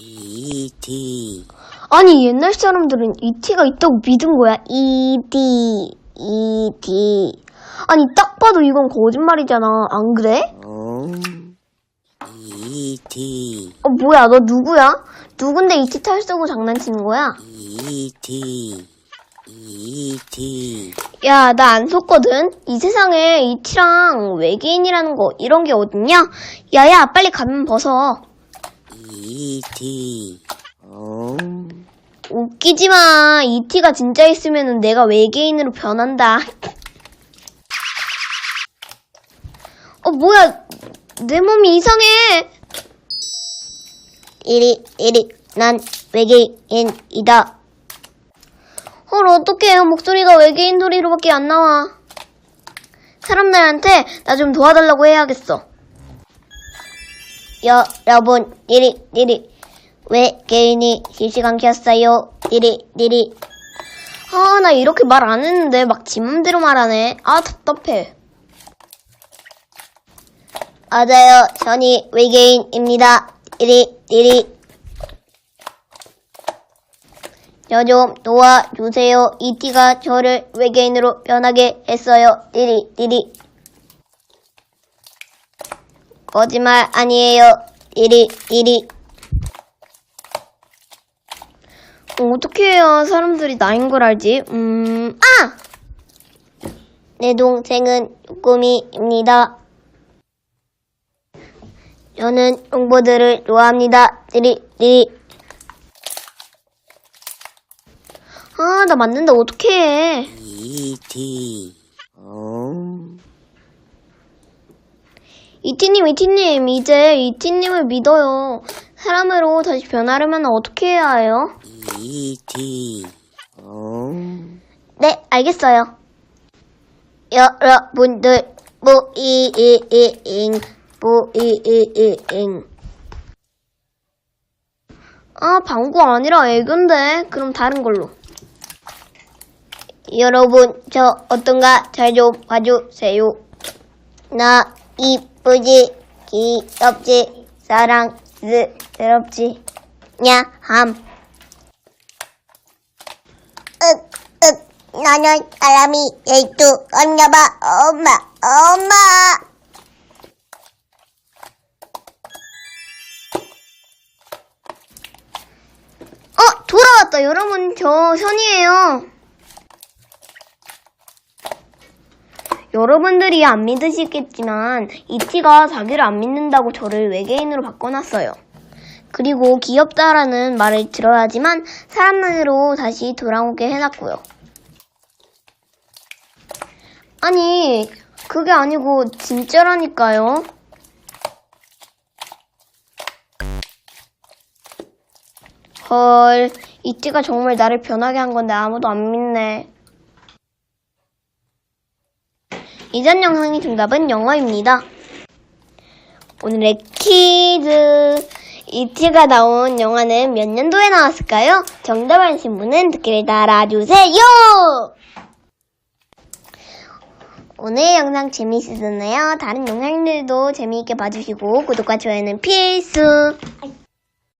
E.T. 아니 옛날 사람들은 ET가 있다고 믿은 거야. ET, ET. 아니 딱 봐도 이건 거짓말이잖아. 안 그래? 음. E.T. 어 뭐야 너 누구야? 누군데 ET 탈 쓰고 장난치는 거야? E.T. E.T. 야 나 안 속거든. 이 세상에 ET랑 외계인이라는 거 이런 게 어딨냐? 야야 빨리 가면 벗어. E.T. 음. 웃기지 마. ET가 진짜 있으면 내가 외계인으로 변한다. 어, 뭐야. 내 몸이 이상해. 이리, 이리, 난 외계인이다. 헐, 어떡해. 목소리가 외계인 소리로밖에 안 나와. 사람들한테 나 좀 도와달라고 해야겠어. 여러분, 이리, 이리. 외계인이 실시간 켰어요. 이리, 이리. 아, 나 이렇게 말 안 했는데 막 지 맘대로 말하네. 아, 답답해. 맞아요. 전이 외계인입니다. 이리, 이리. 저 좀 도와주세요. 이티가 저를 외계인으로 변하게 했어요. 이리, 이리. 거짓말 아니에요. 이리, 이리. 어, 어떻게 해야 사람들이 나인 걸 알지? 음, 아! 내 동생은 꾸미입니다. 저는 홍보들을 좋아합니다. 띠리, 띠리. 아, 나 맞는데 어떡해. E.T. 음. 이티님, 이티님, 이제 이티님을 믿어요. 사람으로 다시 변하려면 어떻게 해야 해요? E.T. 음. 네, 알겠어요. 여러분들, 뿌이이이잉, 뿌이이이잉. 아, 방구 아니라 애교인데. 그럼 다른 걸로. 여러분, 저 어떤가 잘 좀 봐주세요. 나 이쁘지, 귀엽지, 사랑스럽지, 야함. 윽, 윽, 나는 사람이 예두 없나봐, 엄마, 엄마. 어, 돌아왔다. 여러분, 저 현이에요. 여러분들이 안 믿으시겠지만, 이티가 자기를 안 믿는다고 저를 외계인으로 바꿔놨어요. 그리고 귀엽다라는 말을 들어야지만 사람으로 다시 돌아오게 해놨고요. 아니, 그게 아니고 진짜라니까요. 헐, 이띠가 정말 나를 변하게 한 건데 아무도 안 믿네. 이전 영상의 정답은 영어입니다. 오늘의 퀴즈. 이티가 나온 영화는 몇 년도에 나왔을까요? 정답 아신 분은 댓글에 달아주세요! 오늘 영상 재미있었나요? 다른 영상들도 재미있게 봐주시고 구독과 좋아요는 필수!